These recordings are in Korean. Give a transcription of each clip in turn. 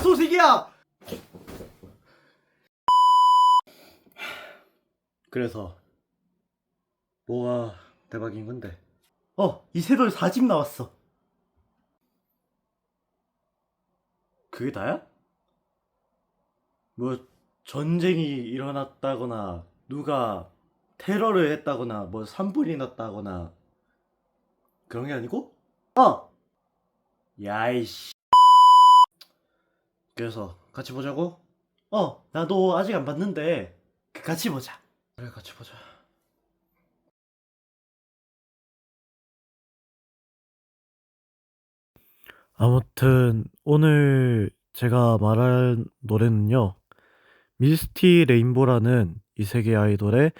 소식이야! 그래서 뭐가 대박인 건데? 어, 이세돌 4집 나왔어. 그게 다야? 뭐 전쟁이 일어났다거나 누가 테러를 했다거나 뭐 산불이 났다거나 그런 게 아니고? 어! 야이씨 그래서 같이 보자고? 어 나도 아직 안 봤는데 그 같이 보자 그래 같이 보자 아무튼 오늘 제가 말할 노래는요 미스티 레인보라는 이 세계 아이돌의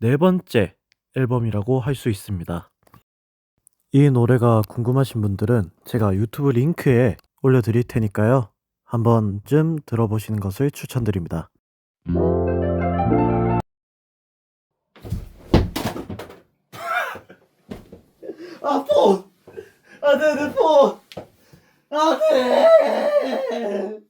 네 번째 앨범이라고 할 수 있습니다. 이 노래가 궁금하신 분들은 제가 유튜브 링크에 올려드릴 테니까요. 한 번쯤 들어보시는 것을 추천드립니다. 아, 폰! 아, 네, 네, 폰! 아, 네!